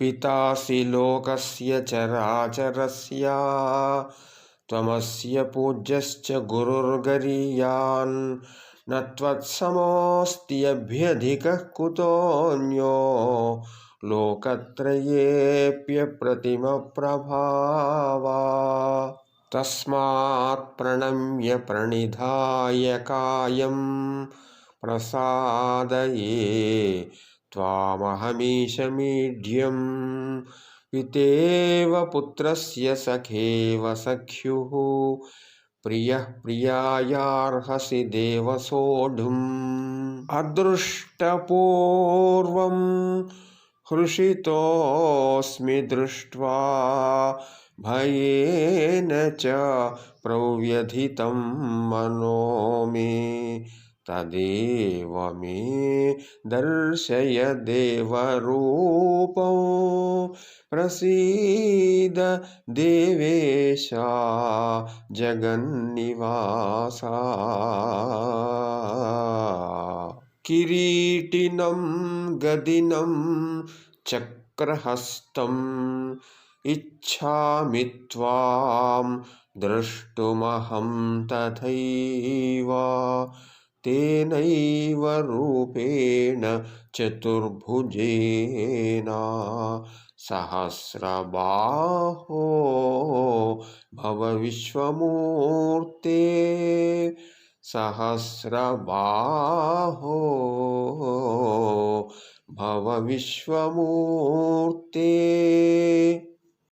पितासि लोकस्य चराचरस्य त्वमस्य पूज्यश्च गुरुर्गरीयान्। न त्वत्समोऽस्त्यभ्यधिकः कुतोऽन्यो लोकत्रयेऽप्यप्रतिमप्रभावा तस्मात् प्रणम्य प्रणिधाय कायं प्रसादये त्वामहमीशमीढ्यं पितेव पुत्रस्य सखेव सख्युः। प्रियः प्रियायार्हसि देव सोढुम् अदृष्टपूर्वं हृषितोऽस्मि दृष्ट्वा भयेन च प्रव्यथितं मनो मे। तदेव मे दर्शय देवरूपौ। प्रसीद देवेशा जगन्निवासा। किरीटिनं गदिनं चक्रहस्तम् इच्छामि त्वां द्रष्टुमहं तथैव तेन रूपेण चतुर्भुजेना। सहस्रबाहो भविश्वमूर्ते सहस्रबाहो भवविश्वमूर्ते